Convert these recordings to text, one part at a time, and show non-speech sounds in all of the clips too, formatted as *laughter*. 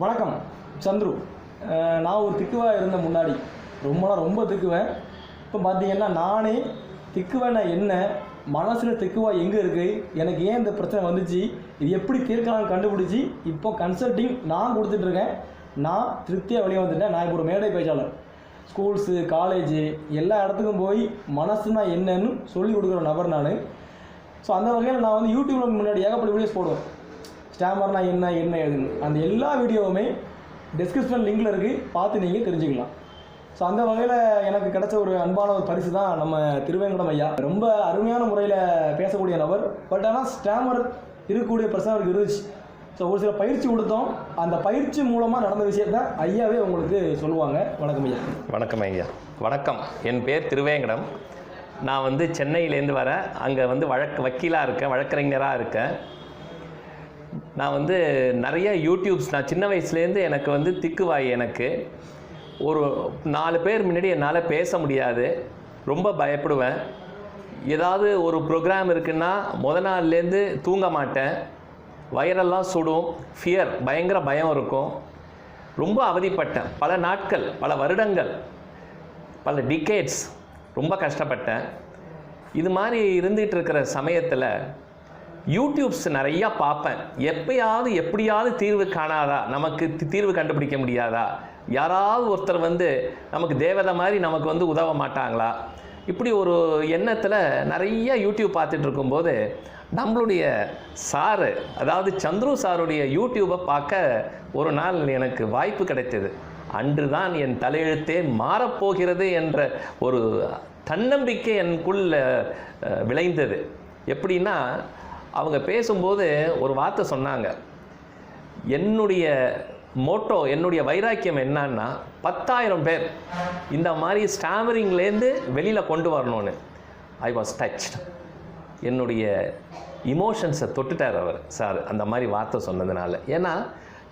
வணக்கம் சந்துரு. நான் ஒரு திக்குவா இருந்த முன்னாடி. ரொம்பலாம் ரொம்ப திக்குவேன். இப்போ பார்த்தீங்கன்னா நானே திக்குவேன்னா என்ன? மனசில் திக்குவா எங்கே இருக்குது எனக்கு ஏன் இந்த பிரச்சனை வந்துச்சு? இது எப்படி தீர்க்கலாம்னு கண்டுபிடிச்சி? இப்போ கன்சல்டிங் நான் கொடுத்துட்ருக்கேன் நான் திருப்தியாக வெளியே வந்துட்டேன். நான் இப்போ ஒரு மேடை பேச்சாளர். ஸ்கூல்ஸு காலேஜு எல்லா இடத்துக்கும் போய் மனசுனா என்னன்னு சொல்லி கொடுக்குற நபர் நான். ஸோ அந்த வகையில் நான் வந்து யூடியூப்ல முன்னாடி ஏகப்பட்ட வீடியோஸ் போடுவேன். ஸ்டாமர்னா என்ன என்ன ஏதுன்னு. அந்த எல்லா வீடியோவுமே டிஸ்கிரிப்ஷன் லிங்கில் இருக்குது பார்த்து நீங்கள் தெரிஞ்சுக்கலாம். ஸோ அந்த வகையில் எனக்கு கிடைச்ச ஒரு அன்பான ஒரு பரிசு தான் நம்ம திருவேங்கடம் ஐயா. ரொம்ப அருமையான முறையில் பேசக்கூடிய நபர். பட் ஆனால் ஸ்டாமர் இருக்கக்கூடிய பிரச்சனை அவருக்கு இருந்துச்சு. ஸோ ஒரு சில பயிற்சி கொடுத்தோம். அந்த பயிற்சி மூலமாக நடந்த விஷயத்த ஐயாவே உங்களுக்கு சொல்லுவாங்க. வணக்கம் ஐயா. வணக்கம் ஐயா. வணக்கம். என் பேர் திருவேங்கடம். நான் வந்து சென்னையிலேருந்து வரேன். அங்கே வந்து வழக்கு வக்கீலாக இருக்கேன் வழக்கறிஞராக இருக்கேன். நான் வந்து நிறைய யூடியூப்ஸ் நான் சின்ன வயசுலேருந்து எனக்கு வந்து திக்குவாய் எனக்கு. ஒரு நாலு பேர் முன்னாடி என்னால் பேச முடியாது. ரொம்ப பயப்படுவேன். ஏதாவது ஒரு ப்ரோக்ராம் இருக்குன்னா முத நாள்லேருந்து தூங்க மாட்டேன். வயரெல்லாம் சுடும். ஃபியர் பயங்கர பயம் இருக்கும். ரொம்ப அவதிப்பட்டேன். பல நாட்கள் பல வருடங்கள் பல டிகேட்ஸ் ரொம்ப கஷ்டப்பட்டேன். இது மாதிரி இருந்துகிட்டு இருக்கிற சமயத்தில் யூடியூப்ஸ் நிறையா பார்ப்பேன். எப்பயாவது எப்படியாவது தீர்வு காணாதா? நமக்கு தி- தீர்வு கண்டுபிடிக்க முடியாதா? யாராவது ஒருத்தர் வந்து நமக்கு தேவதை மாதிரி நமக்கு வந்து உதவ மாட்டாங்களா? இப்படி ஒரு எண்ணத்தில் நிறைய யூடியூப் பார்த்துட்டு இருக்கும்போது நம்மளுடைய சாரு அதாவது சந்துரு சாருடைய யூடியூப்பை பார்க்க ஒரு நாள் எனக்கு வாய்ப்பு கிடைத்தது. அன்றுதான் என் தலையெழுத்தே மாறப்போகிறது என்ற ஒரு தன்னம்பிக்கை எனக்குள்ள விளைந்தது. எப்படின்னா அவங்க பேசும்போது ஒரு வார்த்தை சொன்னாங்க. என்னுடைய மோட்டோ என்னுடைய வைராக்கியம் என்னன்னா பத்தாயிரம் பேர் இந்த மாதிரி ஸ்டாமரிங்லேருந்து வெளியில் கொண்டு வரணும்னு. ஐ வாஸ் டச் என்னுடைய இமோஷன்ஸை தொட்டுட்டார் அவர் சார் அந்த மாதிரி வார்த்தை சொன்னதுனால. ஏன்னா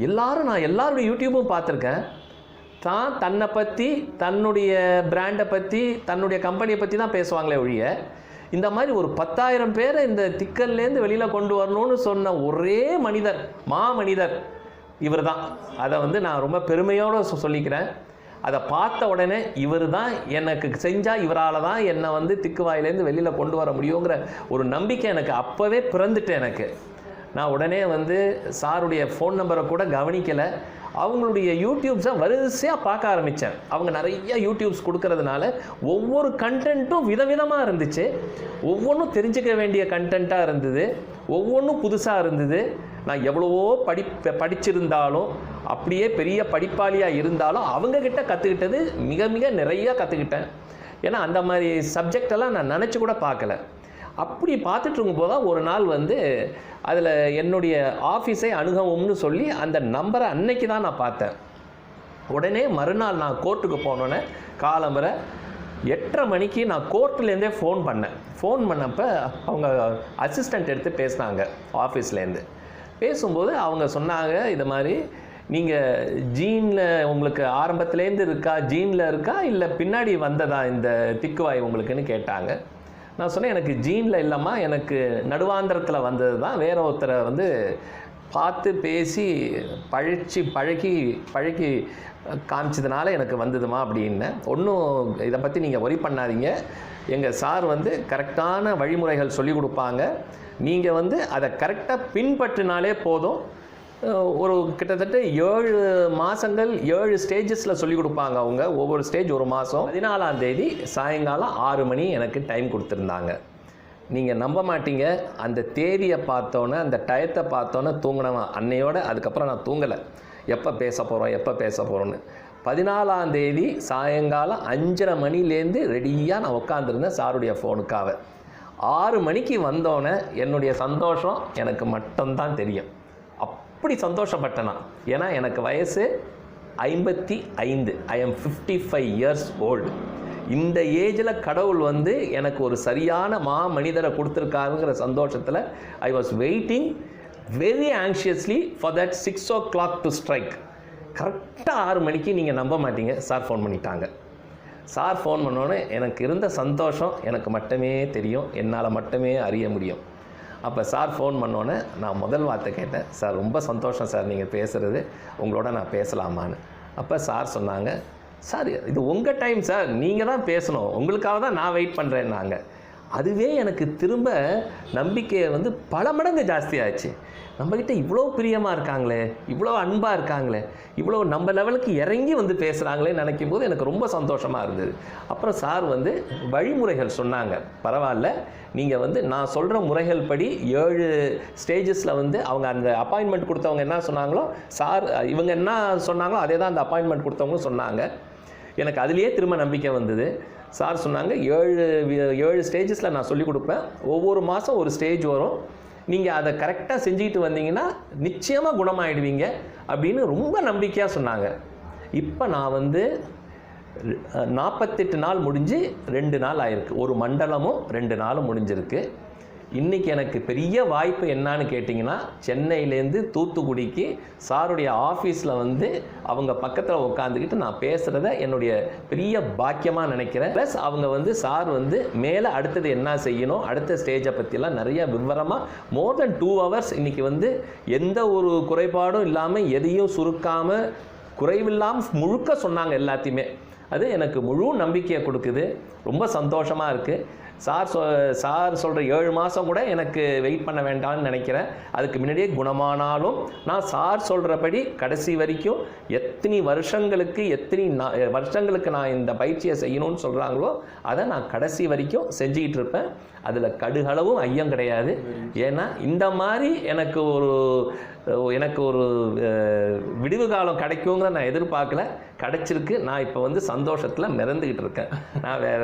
எல்லாரும் நான் எல்லாருடைய யூடியூப்பும் பார்த்துருக்கேன். தான் தன்னை பற்றி தன்னுடைய பிராண்டை பற்றி தன்னுடைய கம்பெனியை பற்றி தான் பேசுவாங்களே ஒழிய இந்த மாதிரி ஒரு பத்தாயிரம் பேரை இந்த திக்கல்லேருந்து வெளியில் கொண்டு வரணும்னு சொன்ன ஒரே மனிதர் மா மனிதர் இவர் தான் அதை வந்து நான் ரொம்ப பெருமையோடு சொல்லிக்கிறேன். அதை பார்த்த உடனே இவர் தான் எனக்கு செஞ்சால் இவரால் தான் என்னை வந்து திக்குவாயிலேருந்து வெளியில் கொண்டு வர முடியுங்கிற ஒரு நம்பிக்கை எனக்கு அப்போவே பிறந்துட்டு எனக்கு. நான் உடனே வந்து சாருடைய ஃபோன் நம்பரை கூட கவனிக்கலை. அவங்களுடைய யூடியூப்ஸை வரிசையாக பார்க்க ஆரம்பித்தேன் அவங்க நிறைய யூடியூப்ஸ் கொடுக்கறதுனால ஒவ்வொரு கண்டென்ட்டும் விதவிதமாக இருந்துச்சு. ஒவ்வொன்றும் தெரிஞ்சுக்க வேண்டிய கண்டென்ட்டாக இருந்தது. ஒவ்வொன்றும் புதுசாக இருந்தது. நான் எவ்வளவோ படி படிச்சிருந்தாலும் அப்படியே பெரிய படிப்பாளியாக இருந்தாலும் அவங்கக்கிட்ட கற்றுக்கிட்டது மிக மிக நிறையா கற்றுக்கிட்டேன் ஏன்னா அந்த மாதிரி சப்ஜெக்ட் எல்லாம் நான் நினச்சி கூட பார்க்கல. அப்படி பார்த்துட்டு இருக்கும்போது தான் ஒரு நாள் வந்து அதில் என்னுடைய ஆஃபீஸை அணுகவும்னு சொல்லி அந்த நம்பரை அன்னைக்கு தான் நான் பார்த்தேன். உடனே மறுநாள் நான் கோர்ட்டுக்கு போனோன்னே காலம்பரை எட்டரை மணிக்கு நான் கோர்ட்லேருந்தே ஃபோன் பண்ணேன். ஃபோன் பண்ணப்போ அவங்க அசிஸ்டண்ட் எடுத்து பேசினாங்க ஆஃபீஸ்லேருந்து. பேசும்போது அவங்க சொன்னாங்க இது மாதிரி நீங்கள் ஜீனில் உங்களுக்கு ஆரம்பத்துலேருந்து இருக்கா ஜீனில் இருக்கா இல்லை பின்னாடி வந்ததா இந்த திக்குவாய் உங்களுக்குன்னு கேட்டாங்க. நான் சொன்னேன் எனக்கு ஜீனில் இல்லைம்மா எனக்கு நடுவாந்திரத்தில் வந்தது தான் வேற ஒருத்தரை வந்து பார்த்து பேசி பழிச்சு பழகி பழகி காமிச்சதுனால எனக்கு வந்ததுமா அப்படின்னு. ஒன்றும் இதை பற்றி நீங்கள் ஒரி பண்ணாதீங்க. எங்கள் சார் வந்து கரெக்டான வழிமுறைகள் சொல்லி கொடுப்பாங்க. நீங்கள் வந்து அதை கரெக்டாக பின்பற்றினாலே போதும். ஒரு கிட்டத்தட்ட ஏழு மாதங்கள் ஏழு ஸ்டேஜஸில் சொல்லி கொடுப்பாங்க அவங்க. ஒவ்வொரு ஸ்டேஜ் ஒரு மாதம் பதினாலாம் தேதி சாயங்காலம் ஆறு மணி எனக்கு டைம் கொடுத்துருந்தாங்க. நீங்கள் நம்ப மாட்டீங்க. அந்த தேதியை பார்த்தோன்னே அந்த டயத்தை பார்த்தோன்னே தூங்கினவன் அன்னையோட அதுக்கப்புறம் நான் தூங்கலை. எப்போ பேச போகிறோம் எப்போ பேச போகிறோன்னு பதினாலாம் தேதி சாயங்காலம் அஞ்சரை மணிலேருந்து ரெடியாக நான் உட்காந்துருந்தேன் சாருடைய ஃபோனுக்காக ஆறு மணிக்கு வந்தோடனே என்னுடைய சந்தோஷம் எனக்கு மட்டும்தான் தெரியும். அப்படி சந்தோஷப்பட்டேனா? ஏன்னா எனக்கு வயசு ஐம்பத்தி ஐந்து. I am fifty five years old இந்த ஏஜில் கடவுள் வந்து எனக்கு ஒரு சரியான மா மனிதரை கொடுத்துருக்காருங்கிற சந்தோஷத்தில் I was waiting very anxiously for that six o'clock to strike கரெக்டாக ஆறு மணிக்கு நீங்கள் நம்ப மாட்டீங்க. சார் ஃபோன் பண்ணிட்டாங்க. சார் ஃபோன் பண்ணோன்னே எனக்கு இருந்த சந்தோஷம் எனக்கு மட்டுமே தெரியும். என்னால் மட்டுமே அறிய முடியும். அப்போ சார் ஃபோன் பண்ணோன்னே நான் முதல் வார்த்தை கேட்டேன். சார் ரொம்ப சந்தோஷம் சார் நீங்கள் பேசுகிறது உங்களோட நான் பேசலாமான்னு. அப்போ சார் சொன்னாங்க சார் இது உங்கள் டைம் சார். நீங்கள் தான் பேசணும். உங்களுக்காக தான் நான் வெயிட் பண்ணுறேன்னாங்க அதுவே எனக்கு திரும்ப நம்பிக்கையை வந்து பல மடங்கு ஜாஸ்தியாகிடுச்சு நம்மக்கிட்ட இவ்வளோ பிரியமாக இருக்காங்களே இவ்வளோ அன்பாக இருக்காங்களே இவ்வளோ நம்ம லெவலுக்கு இறங்கி வந்து பேசுகிறாங்களே நினைக்கும் போது எனக்கு ரொம்ப சந்தோஷமாக இருந்தது. அப்புறம் சார் வந்து வழிமுறைகள் சொன்னாங்க. பரவாயில்ல நீங்கள் வந்து நான் சொல்கிற முறைகள் படி ஏழு ஸ்டேஜஸில் வந்து அவங்க அந்த அப்பாயின்மெண்ட் கொடுத்தவங்க என்ன சொன்னாங்களோ சார் இவங்க என்ன சொன்னாங்களோ அதே தான் அந்த அப்பாயின்மெண்ட் கொடுத்தவங்களும் சொன்னாங்க. எனக்கு அதுலேயே திரும்ப நம்பிக்கை வந்தது. சார் சொன்னாங்க ஏழு ஏழு ஸ்டேஜஸில் நான் சொல்லிக் கொடுப்பேன். ஒவ்வொரு மாதம் ஒரு ஸ்டேஜ் வரும். நீங்கள் அதை கரெக்டாக செஞ்சுக்கிட்டு வந்தீங்கன்னா நிச்சயமாக குணமாயிடுவீங்க அப்படின்னு ரொம்ப நம்பிக்கையாக சொன்னாங்க. இப்போ நான் வந்து நாற்பத்தெட்டு நாள் முடிஞ்சு ரெண்டு நாள் ஆயிருக்கு. ஒரு மண்டலமும் ரெண்டு நாளும் முடிஞ்சிருக்கு. இன்றைக்கி எனக்கு பெரிய வாய்ப்பு என்னான்னு கேட்டிங்கன்னா சென்னையிலேருந்து தூத்துக்குடிக்கு சாருடைய ஆஃபீஸில் வந்து அவங்க பக்கத்தில் உட்காந்துக்கிட்டு நான் பேசுகிறத என்னுடைய பெரிய பாக்கியமாக நினைக்கிறேன். ப்ளஸ் அவங்க வந்து சார் வந்து மேலே அடுத்தது என்ன செய்யணும் அடுத்த ஸ்டேஜை பற்றிலாம் நிறைய விவரமாக மோர் தென் டூ ஹவர்ஸ் இன்றைக்கி வந்து எந்த ஒரு குறைபாடும் இல்லாமல் எதையும் சுருக்காமல் குறைவில்லாமல் முழுக்க சொன்னாங்க எல்லாத்தையுமே. அது எனக்கு முழு நம்பிக்கையை கொடுக்குது. ரொம்ப சந்தோஷமாக இருக்குது சார் சொ சார் சொல்கிற ஏழு மாதம் கூட எனக்கு வெயிட் பண்ண வேண்டாம்னு நினைக்கிறேன். அதுக்கு முன்னாடியே குணமானாலும் நான் சார் சொல்கிறபடி கடைசி வரைக்கும் எத்தனை வருஷங்களுக்கு எத்தனை நா- வருஷங்களுக்கு நான் இந்த பயிற்சியை செய்யணும்னு சொல்கிறாங்களோ அதை நான் கடைசி வரைக்கும் செஞ்சுக்கிட்டு இருப்பேன். அதில் கடுகளவும் ஐயம் கிடையாது. ஏன்னா இந்த மாதிரி எனக்கு ஒரு எனக்கு ஒரு விடிவு காலம் கிடைக்குங்கிற நான் எதிர்பார்க்கல. கிடைச்சிருக்கு. நான் இப்போ வந்து சந்தோஷத்தில் மிதந்துக்கிட்டு இருக்கேன். நான் வேற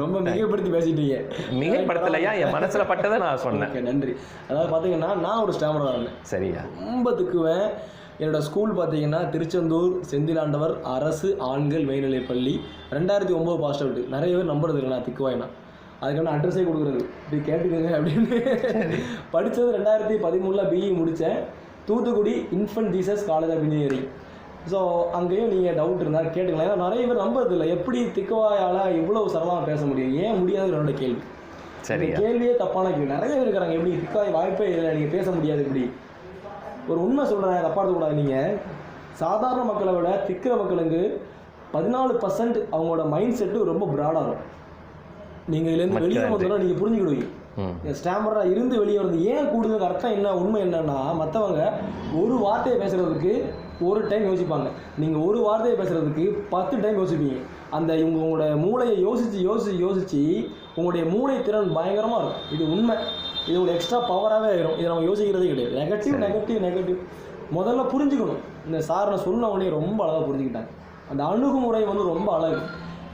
ரொம்ப மிகப்படுத்தி பேசிட்டீங்க. மிகைப்படுத்தலையா? என் மனசில் பட்டதை நான் சொன்னேன். நன்றி. அதாவது பார்த்தீங்கன்னா நான் ஒரு ஸ்டாமராக இருந்தேன் சரியா? ரொம்ப திக்குவேன் என்னோட ஸ்கூல் பார்த்தீங்கன்னா திருச்செந்தூர் செந்திலாண்டவர் அரசு ஆண்கள் மேல்நிலைப் பள்ளி ரெண்டாயிரத்தி ஒம்பது பாஸ்ட் அவுட் நிறைய பேர் நம்புறது இல்லை நான் திக்குவாயினா அதுக்கான அட்ரஸே கொடுக்குறது? இப்படி கேட்டுக்கோங்க அப்படின்னு. படித்தது ரெண்டாயிரத்தி பதிமூணில் பிஇ முடித்தேன் Thoothukudi infant Jesus college of engineering so அங்கேயும் நீங்கள் டவுட் இருந்தால் கேட்டுக்கலாம். ஏன்னா நிறைய பேர் நம்புறது இல்லை. எப்படி திக்குவாயால் இவ்வளவு சரளமாக பேச முடியும்? ஏன் முடியாது என்னோட கேள்வி. சரியா. கேள்வியே தப்பான கேள்வி. நிறைய பேர் இருக்கிறாங்க. எப்படி திக்காய் வாய்ப்பே இல்லை. நீங்கள் பேச முடியாது இப்படி. ஒரு உண்மை சொல்கிறேன் தப்பா கூடாது நீங்கள் சாதாரண மக்களை விட திக்கிற மக்களுக்கு பதினாலு பர்சன்ட் அவங்களோட மைண்ட் செட்டு ரொம்ப ப்ராடாக இருக்கும். நீங்கள் இதுலேருந்து வெளியே வந்தோன்னா நீங்கள் புரிஞ்சுக்கிடுவீங்க. ம். ஸ்டாமராக இருந்து வெளியே வருது ஏன் கூடுதல் அர்த்தம் என்ன உண்மை என்னன்னா மற்றவங்க ஒரு வார்த்தையை பேசுறதுக்கு ஒரு டைம் யோசிப்பாங்க. நீங்கள் ஒரு வார்த்தையை பேசுறதுக்கு பத்து டைம் யோசிப்பீங்க. அந்த இவங்க உங்களோட மூளையை யோசித்து யோசித்து யோசித்து உங்களுடைய மூளை திறன் பயங்கரமாக இருக்கும். இது உண்மை. இது ஒரு எக்ஸ்ட்ரா பவராகவே ஆயிரும். இதை நம்ம யோசிக்கிறதே கிடையாது. நெகட்டிவ் நெகட்டிவ் நெகட்டிவ் முதல்ல புரிஞ்சுக்கணும். இந்த சார் நான் சொன்ன உடனே ரொம்ப அழகாக புரிஞ்சுக்கிட்டாங்க. அந்த அணுகுமுறை வந்து ரொம்ப அழகு.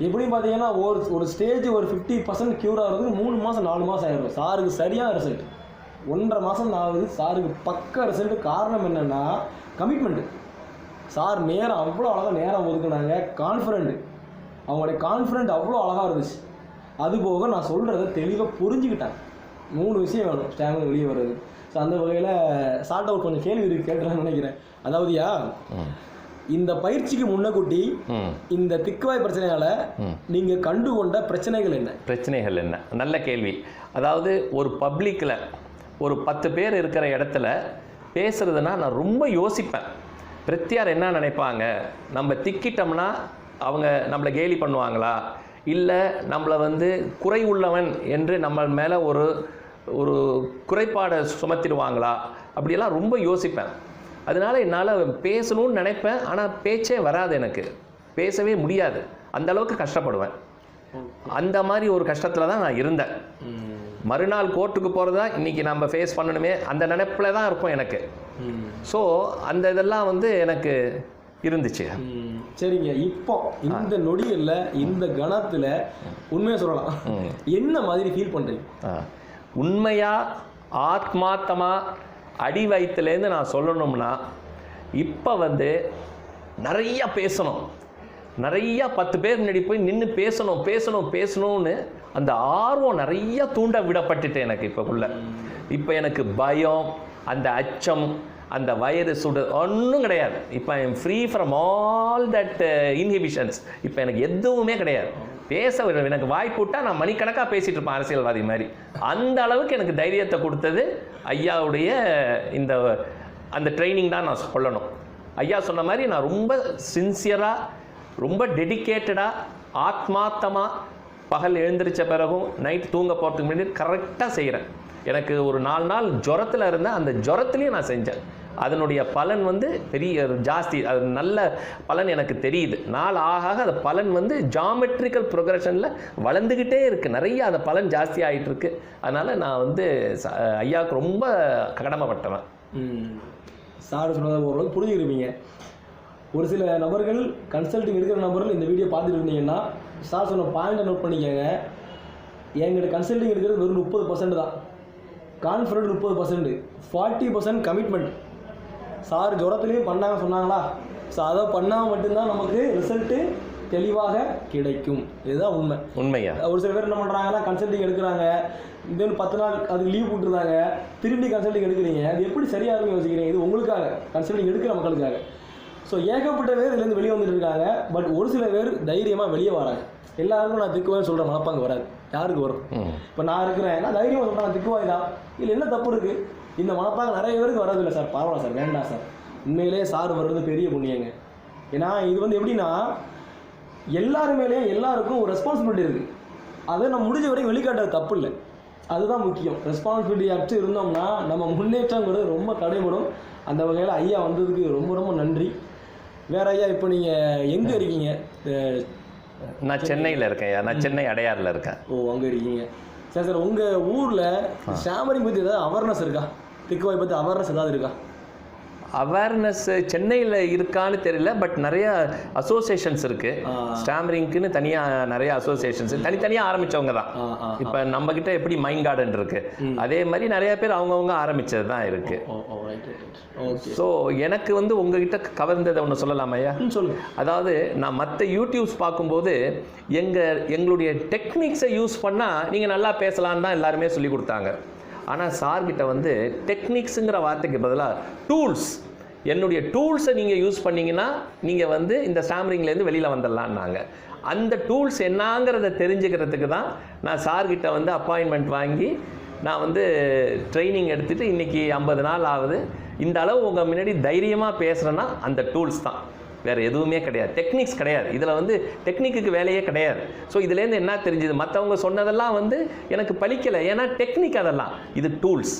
எப்படின்னு பார்த்தீங்கன்னா ஒரு ஒரு ஸ்டேஜ் ஒரு ஃபிஃப்டி பர்சன்ட் க்யூர் ஆகிறதுக்கு மூணு மாதம் நாலு மாதம் ஆயிடும் சாருக்கு சரியான ரிசல்ட் ஒன்றரை மாதம் ஆகுது. சாருக்கு பக்க ரிசல்ட் காரணம் என்னென்னா கமிட்மெண்ட்டு சார் நேரம் அவ்வளோ அழகாக நேரம் ஒதுக்குனாங்க. கான்ஃபிடென்ட் அவங்களுடைய கான்ஃபிடென்ட் அவ்வளோ அழகாக இருந்துச்சு. அது போக நான் சொல்கிறத தெளிவாக புரிஞ்சுக்கிட்டேன் மூணு விஷயம் வேணும். ஸ்டாமினா வெளியே வர்றது. ஸோ அந்த வகையில் சார்ட் அவுட் கொஞ்சம் கேள்வி இருக்கு கேட்கலாம்னு நினைக்கிறேன். அதாவதுயா இந்த பயிற்சிக்கு முன்னக்கூட்டி இந்த திக்குவாய் பிரச்சனையால. நீங்க கண்டுகொண்ட பிரச்சனைகள் என்ன? பிரச்சனைகள் என்ன? நல்ல கேள்வி. அதாவது ஒரு பப்ளிக்கில் ஒரு பத்து பேர் இருக்கிற இடத்துல பேசுறதுனா நான் ரொம்ப யோசிப்பேன். பிரத்தியார் என்ன நினைப்பாங்க? நம்ம திக்கிட்டோம்னா அவங்க நம்மளை கேலி பண்ணுவாங்களா? இல்லை நம்மளை வந்து குறை உள்ளவன் என்று நம்ம மேலே ஒரு ஒரு குறைபாடை சுமத்திடுவாங்களா? அப்படியெல்லாம் ரொம்ப யோசிப்பேன். அதனால என்னால் பேசணும்னு நினைப்பேன். ஆனால் பேச்சே வராது எனக்கு. பேசவே முடியாது. அந்த அளவுக்கு கஷ்டப்படுவேன். அந்த மாதிரி ஒரு கஷ்டத்தில் தான் நான் இருந்தேன். மறுநாள் கோர்ட்டுக்கு போகிறதா இன்றைக்கி நம்ம ஃபேஸ் பண்ணணுமே அந்த நினைப்பில் தான் இருக்கும் எனக்கு. ஸோ அந்த இதெல்லாம் வந்து எனக்கு இருந்துச்சு. சரிங்க. இப்போ இந்த நொடியில் இந்த கணத்துல உண்மையை சொல்லலாம். என்ன மாதிரி ஃபீல் பண்றீங்க? உண்மையாக ஆத்மாத்தமாக அடி வயிற்றுலேருந்து நான் சொல்லணும்னா இப்போ வந்து நிறைய பேசணும். நிறையா பத்து பேர் முன்னாடி போய் நின்று பேசணும் பேசணும் பேசணும்னு அந்த ஆர்வம் நிறையா தூண்ட விடப்பட்டுட்டு எனக்கு இப்போக்குள்ள. இப்போ எனக்கு பயம் அந்த அச்சம் அந்த வயிறு சுடு ஒன்றும் கிடையாது. இப்போ I am free from all that inhibitions இப்போ எனக்கு எதுவுமே கிடையாது. பேச எனக்கு வாய்ப்பு விட்டா நான் மணிக்கணக்காக பேசிகிட்டு இருப்பேன் அரசியல்வாதி மாதிரி. அந்த அளவுக்கு எனக்கு தைரியத்தை கொடுத்தது ஐயாவுடைய இந்த அந்த ட்ரைனிங் தான் நான் சொல்லணும். ஐயா சொன்ன மாதிரி நான் ரொம்ப சின்சியராக ரொம்ப டெடிக்கேட்டடாக ஆத்மார்த்தமாக பகல் எழுந்திரிச்ச பிறகும் நைட் தூங்க போகிறதுக்கு முன்னாடி கரெக்டாக செய்கிறேன் எனக்கு ஒரு நாலு நாள் ஜுரத்தில் இருந்தேன். அந்த ஜுரத்துலேயும் நான் செஞ்சேன். அதனுடைய பலன் வந்து பெரிய ஜாஸ்தி அது நல்ல பலன் எனக்கு தெரியுது. நாள் ஆக ஆக அந்த பலன் வந்து ஜாமெட்ரிக்கல் ப்ரொக்ரஷனில் வளர்ந்துக்கிட்டே இருக்குது நிறைய அந்த பலன் ஜாஸ்தி ஆகிட்டு இருக்கு அதனால் நான் வந்து ச- ஐயாவுக்கு ரொம்ப கடமைப்பட்டவன் சார் சொன்னதை ஓரளவுக்கு புரிஞ்சுக்கிருப்பீங்க. ஒரு சில நபர்கள் கன்சல்டிங் எடுக்கிற நபர்கள் இந்த வீடியோ பார்த்துட்டு இருந்தீங்கன்னா சார் சொன்ன பாயிண்டை நோட் பண்ணிக்கங்க. எங்கிட்ட கன்சல்டிங் எடுக்கிறது வெறும் முப்பது பர்சன்ட் தான். கான்ஃபிடன்ட் முப்பது percent forty percent commitment sir ஜுரத்துலேயும் பண்ணாங்க சொன்னாங்களா? ஸோ அதை பண்ணால் மட்டும்தான் நமக்கு ரிசல்ட்டு தெளிவாக கிடைக்கும். இதுதான் உண்மை. உண்மையா? ஒரு சில பேர் என்ன பண்ணுறாங்கன்னா கன்சல்டிங் எடுக்கிறாங்க. தென் பத்து நாள் அதுக்கு லீவ் போட்டுருந்தாங்க. திரும்பி கன்சல்டிங் எடுக்கிறீங்க. அது எப்படி சரியாக இருக்கும் யோசிக்கிறீங்க? இது உங்களுக்காக. கன்சல்டிங் எடுக்கிற மக்களுக்காக. ஸோ ஏகப்பட்ட பேர் இதுலேருந்து வெளியே வந்துட்டு இருக்காங்க பட் ஒரு சில பேர் தைரியமாக வெளியே வராங்க. எல்லாருக்கும் நான் திக்குவேன்னு சொல்கிற மனப்பாங்க வராது. யாருக்கு வரும்? இப்போ நான் இருக்கிறேன். நான் தைரியமாக சொல்கிறேன் நான் திக்குவாய் தான் இதில் என்ன தப்பு இருக்குது இந்த மனப்பாங்க நிறைய பேருக்கு வரதில்லை சார். பரவாயில்ல சார். வேண்டாம் சார். உண்மையிலே சார் வர்றது பெரிய புண்ணியங்க. ஏன்னா இது வந்து எப்படின்னா எல்லாரு மேலேயும் எல்லாருக்கும் ஒரு ரெஸ்பான்சிபிலிட்டி இருக்குது அதை நம்ம முடிஞ்ச வரைக்கும் வெளிக்காட்டுறது தப்பு இல்லை. அதுதான் முக்கியம். ரெஸ்பான்சிபிலிட்டி அற்று இருந்தோம்னா நம்ம முன்னேற்றங்கிறது ரொம்ப தடைபடும். அந்த வகையில் ஐயா வந்ததுக்கு ரொம்ப ரொம்ப நன்றி. வேற ஐயா இப்போ நீங்கள் எங்கே இருக்கீங்க? நான் சென்னையில் இருக்கேன். நான் சென்னை அடையாறில் இருக்கேன். ஓ அங்கே இருக்கீங்க. சரி சார் உங்கள் ஊரில் ஷாமரிங் பற்றி ஏதாவது அவேர்னஸ் இருக்கா? திக்குவாய் பற்றி அவேர்னஸ் ஏதாவது இருக்கா? அவேர்னஸ் சென்னையில் இருக்கான்னு தெரியல பட் நிறைய அசோசியேஷன்ஸ் இருக்கு. ஸ்டாமரிங்க்குன்னு தனியாக நிறைய அசோசியேஷன்ஸ் தனித்தனியாக ஆரம்பிச்சவங்க தான். இப்போ நம்ம கிட்ட எப்படி மைண்ட் கார்டன் இருக்கு? அதே மாதிரி நிறைய பேர் அவங்கவுங்க ஆரம்பிச்சது தான் இருக்கு. Oh oh right right okay so எனக்கு வந்து உங்ககிட்ட கவர்ந்ததை ஒன்று சொல்லலாமா ஐயா? சொல்லுங்கள் அதாவது நான் மற்ற யூடியூப்ஸ் பார்க்கும்போது எங்கள் எங்களுடைய டெக்னிக்ஸை யூஸ் பண்ணால் நீங்கள் நல்லா பேசலான்னு தான் எல்லாருமே சொல்லி கொடுத்தாங்க. ஆனால் சார்கிட்ட வந்து டெக்னிக்ஸுங்கிற வார்த்தைக்கு பதிலாக டூல்ஸ் என்னுடைய டூல்ஸை நீங்கள் யூஸ் பண்ணீங்கன்னா நீங்கள் வந்து இந்த ஸ்டாமரிங்லேருந்து வெளியில் வந்துடலான்னாங்க. அந்த டூல்ஸ் என்னங்கிறத தெரிஞ்சுக்கிறதுக்கு தான் நான் சார்கிட்ட வந்து அப்பாயின்மெண்ட் வாங்கி நான் வந்து ட்ரைனிங் எடுத்துகிட்டு இன்றைக்கி ஐம்பது நாள் ஆகுது. இந்த அளவு உங்கள் முன்னாடி தைரியமாக பேசுகிறேன்னா அந்த டூல்ஸ் தான். வேறு எதுவுமே கிடையாது. டெக்னிக்ஸ் கிடையாது. இதில் வந்து டெக்னிக்குக்கு வேலையே கிடையாது. ஸோ இதுலேருந்து என்ன தெரிஞ்சுது? மற்றவங்க சொன்னதெல்லாம் வந்து எனக்கு பலிக்கலை. ஏன்னா டெக்னிக் அதெல்லாம். இது டூல்ஸ்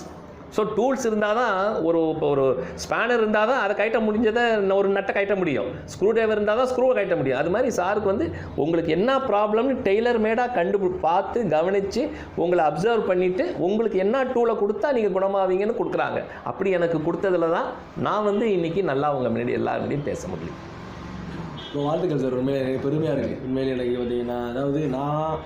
ஸோ டூல்ஸ் இருந்தால் தான் ஒரு இப்போ ஒரு ஸ்பேனர் இருந்தால் தான் அதை கட்ட முடிஞ்சதை ஒரு நட்டை கட்ட முடியும். ஸ்க்ரூ டிரைவர் இருந்தால் தான் ஸ்க்ரூவை கட்ட முடியும். அது மாதிரி சாருக்கு வந்து உங்களுக்கு என்ன ப்ராப்ளம்னு டெய்லர் மேடாக கண்டு பார்த்து கவனித்து உங்களை அப்சர்வ் பண்ணிவிட்டு உங்களுக்கு என்ன டூலை கொடுத்தா நீங்கள் குணமாவீங்கன்னு கொடுக்குறாங்க. அப்படி எனக்கு கொடுத்ததுல தான் நான் வந்து இன்றைக்கி நல்லா உங்கள் முன்னாடி எல்லாருமே பேச முடியும். இப்போ வாழ்த்துக்கள் சார் உண்மையிலே எனக்கு பெருமையாக இருக்குது உண்மையிலே எனக்கு பார்த்தீங்கன்னா அதாவது நான்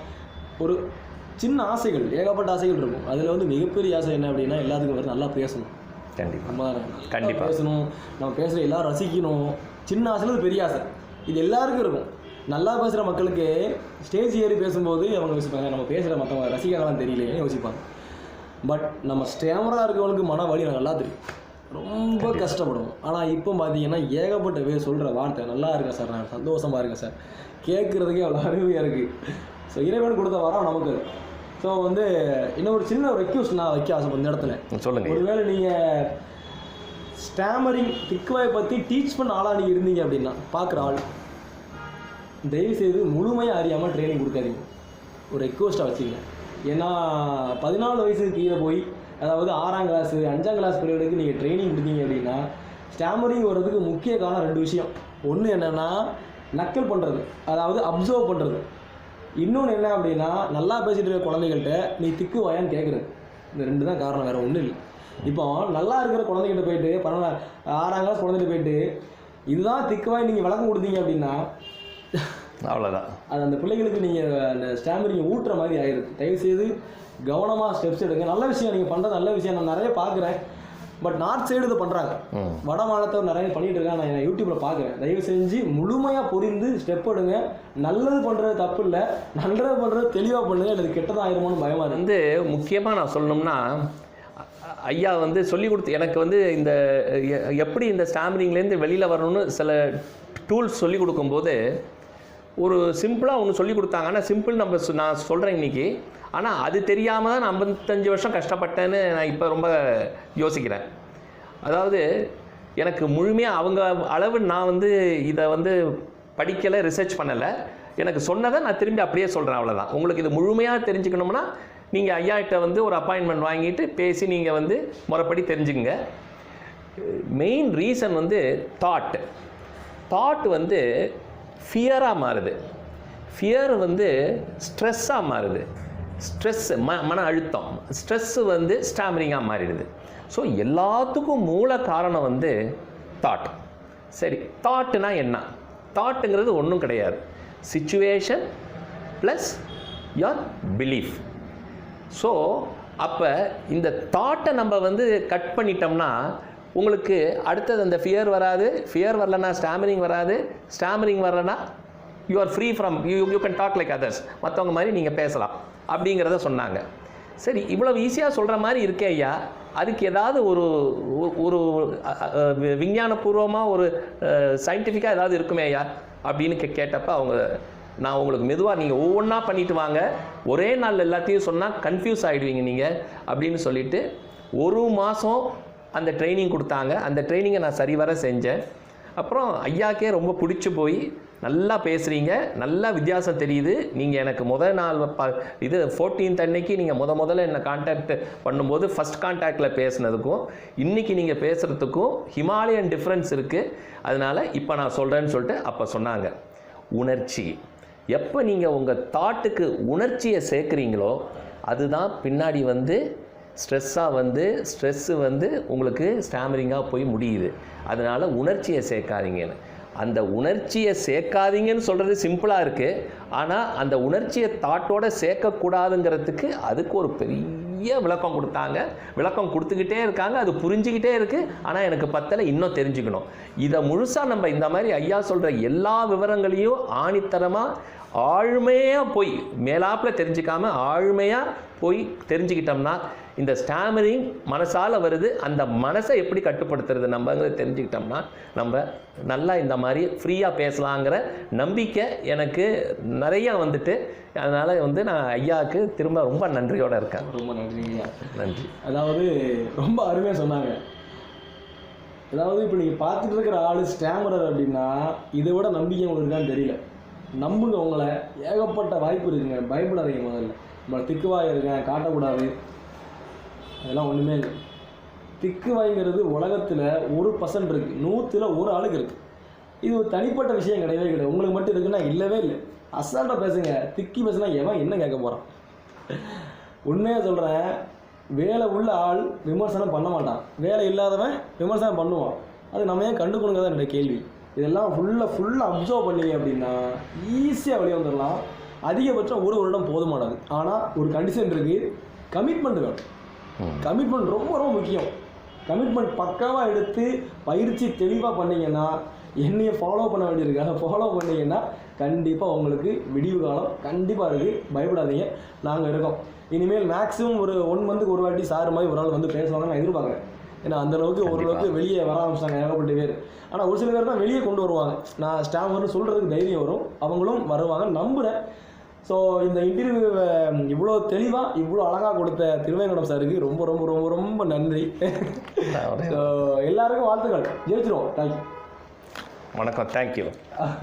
ஒரு சின்ன ஆசைகள் ஏகப்பட்ட ஆசைகள் இருக்கும். அதில் வந்து மிகப்பெரிய ஆசை என்ன அப்படின்னா எல்லாத்துக்கும் வந்து நல்லா பேசணும். கண்டிப்பாக நம்ம நல்லா கண்டிப்பா. பேசணும். நம்ம பேசுகிற எல்லாரும் ரசிக்கணும். சின்ன ஆசையில் அது பெரிய ஆசை. இது எல்லாருக்கும் இருக்கும். நல்லா பேசுகிற மக்களுக்கு ஸ்டேஜ் ஏறி பேசும்போது அவங்க யோசிப்பாங்க நம்ம பேசுகிற மற்றவங்க ரசிகர்களாம் தெரியலையே யோசிப்பாங்க. பட் நம்ம ஸ்டேமராக இருக்கவங்களுக்கு மன எனக்கு நல்லா தெரியும். ரொம்ப கஷ்டப்படுவோம். ஆனால் இப்போ பார்த்தீங்கன்னா ஏகப்பட்ட பேர் சொல்கிற வார்த்தை நல்லா இருக்கேன் சார். நான் சந்தோஷமாக இருக்கேன் சார். கேட்குறதுக்கே அவ்வளோ அருமையாக இருக்குது ஸோ இறைவன் கொடுத்த வரம் நமக்கு. ஸோ வந்து இன்னும் ஒரு சின்ன ஒரு ரெக்யூஸ்ட் நான் வைக்க ஆசைப்படும் இந்த இடத்துல. சொல்லுங்கள் ஒருவேளை நீங்கள் ஸ்டாமரிங் திக்வாய் பற்றி டீச் பண்ண ஆளாக நீங்கள் இருந்தீங்க அப்படின்னா பார்க்குற ஆள் தயவு செய்து முழுமையாக அறியாமல் ட்ரைனிங் கொடுக்காதீங்க. ஒரு ரெக்வஸ்ட்டாக வச்சுங்க ஏன்னா பதினாலு வயசுக்கு கீழே போய் அதாவது ஆறாம் கிளாஸ் அஞ்சாம் கிளாஸ் பிள்ளைகளுக்கு நீங்கள் ட்ரைனிங் கொடுத்தீங்க அப்படின்னா ஸ்டாமரிங் வர்றதுக்கு முக்கிய காரணம் ரெண்டு விஷயம். ஒன்று என்னென்னா நக்கல் பண்ணுறது அதாவது அப்சர்வ் பண்ணுறது இன்னொன்று என்ன அப்படின்னா நல்லா பேசிட்டு இருக்க குழந்தைகள்கிட்ட நீ திக்கு வாயான்னு கேட்குறது இந்த ரெண்டு தான் காரணம் வேறு ஒன்றும் இல்லை. இப்போ நல்லா இருக்கிற குழந்தைகிட்ட போயிட்டு பன்னெண்டா ஆறாம் கிளாஸ் குழந்தைகிட்ட போயிட்டு இதுதான் திக்குவாய் நீங்கள் விளக்கம் கொடுத்தீங்க அப்படின்னா அவ்வளோதான் அது அந்த பிள்ளைகளுக்கு நீங்கள் அந்த ஸ்டாமரிங்கை ஊட்டுற மாதிரி ஆயிடுது தயவுசெய்து கவனமாக ஸ்டெப்ஸ் எடுங்க. நல்ல விஷயம் நீங்கள் பண்ணுறது நல்ல விஷயம். நான் நிறைய பார்க்குறேன். பட் நார்த் சைடு இதை பண்ணுறாங்க வட மாநிலத்தவர் நிறைய பண்ணிட்டு இருக்காங்க. நான் யூடியூப்பில் பார்க்குறேன். தயவு செஞ்சு முழுமையாக புரிந்து ஸ்டெப் எடுங்க. நல்லது பண்ணுறது தப்பு இல்லை. நல்லது பண்ணுறது தெளிவாக பண்ணுங்க. இல்லை கெட்டதாக ஆயிருமோன்னு பயமாக இருக்கு. வந்து முக்கியமாக நான் சொல்லணும்னா ஐயா வந்து சொல்லி கொடுத்து எனக்கு வந்து இந்த எப்படி இந்த ஸ்டாமரிங்லேருந்து வெளியில் வரணும்னு சில டூல்ஸ் சொல்லி கொடுக்கும்போது ஒரு சிம்பிளாக ஒன்று சொல்லி கொடுத்தாங்க. ஆனால் சிம்பிள் நம்ம நான் சொல்கிறேன் இன்னைக்கு. ஆனால் அது தெரியாமல் தான் நான் ஐம்பத்தஞ்சு வருஷம் கஷ்டப்பட்டேன்னு நான் இப்போ ரொம்ப யோசிக்கிறேன். அதாவது எனக்கு முழுமையாக அவங்க அளவு நான் வந்து இதை வந்து படிக்கலை ரிசர்ச் பண்ணலை. எனக்கு சொன்னதை நான் திரும்பி அப்படியே சொல்கிறேன் அவ்வளோதான் உங்களுக்கு இது முழுமையாக தெரிஞ்சுக்கணும்னா நீங்கள் ஐயாட்ட வந்து ஒரு அப்பாயின்மெண்ட் வாங்கிட்டு பேசி நீங்கள் வந்து முறைப்படி தெரிஞ்சுங்க மெயின் ரீசன் வந்து தாட் தாட் வந்து ஃபியராக மாறுது. ஃபியர் வந்து ஸ்ட்ரெஸ்ஸாக மாறுது. ஸ்ட்ரெஸ்ஸு ம மன அழுத்தம். ஸ்ட்ரெஸ்ஸு வந்து ஸ்டாமரிங்காக மாறிடுது. ஸோ எல்லாத்துக்கும் மூல காரணம் வந்து தாட் சரி தாட்டுனா என்ன? தாட்டுங்கிறது ஒன்றும் கிடையாது. Situation plus your belief so அப்போ இந்த தாட்டை நம்ம வந்து கட் பண்ணிட்டோம்னா உங்களுக்கு அடுத்தது அந்த ஃபியர் வராது. ஃபியர் வரலன்னா ஸ்டாமரிங் வராது. ஸ்டாமரிங் வரலன்னா you are free from you you can talk like others மற்றவங்க மாதிரி நீங்கள் பேசலாம். அப்படிங்கிறத சொன்னாங்க. சரி இவ்வளவு ஈஸியாக சொல்கிற மாதிரி இருக்கே ஐயா. அதுக்கு ஏதாவது ஒரு ஒரு- விஞ்ஞானபூர்வமாக ஒரு சயின்டிஃபிக்காக ஏதாவது இருக்குமே ஐயா? அப்படின்னு கே கேட்டப்ப அவங்க நான் உங்களுக்கு மெதுவாக நீங்கள் ஒவ்வொன்றா பண்ணிட்டு வாங்க. ஒரே நாள் எல்லாத்தையும் சொன்னால் கன்ஃபியூஸ் ஆகிடுவீங்க நீங்கள் அப்படின்னு சொல்லிட்டு ஒரு மாதம் அந்த ட்ரைனிங் கொடுத்தாங்க. அந்த ட்ரைனிங்கை நான் சரிவர செஞ்சேன். அப்புறம் ஐயாக்கே ரொம்ப பிடிச்சி போய் நல்லா பேசுகிறீங்க நல்லா வித்தியாசம் தெரியுது. நீங்கள் எனக்கு முதல் நாள் ப இது 14th அன்னைக்கு நீங்கள் முத முதல்ல என்னை காண்டாக்ட் பண்ணும்போது ஃபஸ்ட் காண்டாக்டில் பேசுனதுக்கும் இன்றைக்கி நீங்கள் பேசுகிறதுக்கும் ஹிமாலயன் டிஃப்ரென்ஸ் இருக்குது அதனால் இப்போ நான் சொல்கிறேன்னு சொல்லிட்டு அப்போ சொன்னாங்க. உணர்ச்சி. எப்போ நீங்கள் உங்கள் தாட்டுக்கு உணர்ச்சியை சேர்க்குறீங்களோ அதுதான் பின்னாடி வந்து ஸ்ட்ரெஸ்ஸாக வந்து ஸ்ட்ரெஸ்ஸு வந்து உங்களுக்கு ஸ்டாமரிங்காக போய் முடியுது. அதனால் உணர்ச்சியை சேர்க்காதீங்கன்னு. அந்த உணர்ச்சியை சேர்க்காதீங்கன்னு சொல்கிறது சிம்பிளாக இருக்குது ஆனால் அந்த உணர்ச்சியை தாட்டோட சேர்க்கக்கூடாதுங்கிறதுக்கு அதுக்கு ஒரு பெரிய விளக்கம் கொடுத்தாங்க. விளக்கம் கொடுத்துக்கிட்டே இருக்காங்க அது புரிஞ்சுக்கிட்டே இருக்குது ஆனால் எனக்கு பத்தலை இன்னும் தெரிஞ்சுக்கணும். இதை முழுசாக நம்ம இந்த மாதிரி ஐயா சொல்கிற எல்லா விவரங்களையும் ஆணித்தரமாக ஆழ்மையாக போய் மேலாப்பில் தெரிஞ்சுக்காமல் ஆழ்மையாக போய் தெரிஞ்சுக்கிட்டோம்னா இந்த ஸ்டாமரிங் மனசால வருது. அந்த மனசை எப்படி கட்டுப்படுத்துறது நம்மங்கிறத தெரிஞ்சுக்கிட்டோம்னா நம்ம நல்லா இந்த மாதிரி ஃப்ரீயாக பேசலாங்கிற நம்பிக்கை எனக்கு நிறையா வந்துட்டு. அதனால் வந்து நான் ஐயாவுக்கு திரும்ப ரொம்ப நன்றியோடு இருக்கேன். ரொம்ப நன்றிங்கய்யா நன்றி. அதாவது ரொம்ப அருமையாக சொன்னாங்க. அதாவது இப்போ நீங்கள் பார்த்துட்டு இருக்கிற ஆள் ஸ்டாமரர் அப்படின்னா இதை விட நம்பிக்கை உங்களுக்கு இருக்கான்னு தெரியல. நம்புங்க உங்களை. ஏகப்பட்ட வாய்ப்பு இருக்குங்க. பயப்படாதீங்க முதல்ல. நம்மளை திக்குவாய் இருக்கேன் காட்டக்கூடாது. அதெல்லாம் ஒன்றுமே இல்லை. திக்குவாய்ங்கிறது உலகத்தில் ஒரு பர்சன்ட் இருக்குது நூற்றில் ஒரு ஆளுக்கு இருக்குது இது ஒரு தனிப்பட்ட விஷயம் கிடையவே கிடையாது. உங்களுக்கு மட்டும் இருக்குன்னா இல்லவே இல்லை. அசால்ட்டாக பேசுங்க. திக்கி பேசுனா எவன் என்ன கேட்க போகிறான் உண்மையாக சொல்கிறேன் வேலை உள்ள ஆள் விமர்சனம் பண்ண மாட்டான். வேலை இல்லாதவன் விமர்சனம் பண்ணுவான். அது நம்ம ஏன் கண்டுக்கணுங்க தான் என்னோட கேள்வி. இதெல்லாம் ஃபுல்லாக ஃபுல்லாக அப்சர்வ் பண்ணீங்க அப்படின்னா ஈஸியாக வெளியே வந்துடலாம் அதிகபட்சம் ஒரு வருடம் போதுமானது. ஆனால் ஒரு கண்டிஷன் இருக்குது கமிட்மெண்ட் வேணும். கமிட்மெண்ட் ரொம்ப ரொம்ப முக்கியம். கமிட்மெண்ட் பக்காவாக எடுத்து பயிற்சி தெளிவாக பண்ணீங்கன்னா என்னையை ஃபாலோ பண்ண வேண்டியிருக்கு அதை *laughs* ஃபாலோ பண்ணீங்கன்னா கண்டிப்பாக உங்களுக்கு விடிவு காலம் கண்டிப்பாக இருக்குது பயப்படாதீங்க. நாங்கள் இருக்கோம். இனிமேல் மேக்ஸிமம் ஒரு ஒன் மந்த்துக்கு ஒரு வாட்டி சார் மாதிரி ஒரு ஆள் வந்து பேசுவாங்க நான் எதிர்பார்க்குறேன். ஏன்னா அந்த அளவுக்கு ஓரளவுக்கு வெளியே வர ஆரம்பிச்சிட்டாங்க ஏகப்பட்ட பேர். ஆனால் ஒரு சில பேர் தான் வெளியே கொண்டு வருவாங்க. நான் ஸ்டாம்பர்னு சொல்கிறதுக்கு தைரியம் வரும். அவங்களும் வருவாங்க நம்புகிறேன் ஸோ இந்த இன்டர்வியூவை இவ்வளோ தெளிவாக இவ்வளோ அழகாக கொடுத்த திருவேங்கடம் சாருக்கு ரொம்ப ரொம்ப ரொம்ப ரொம்ப நன்றி. ஸோ எல்லாருக்கும் வாழ்த்துக்கள். ஜெயிச்சிரும் தேங்க்யூ வணக்கம். தேங்க்யூ *laughs*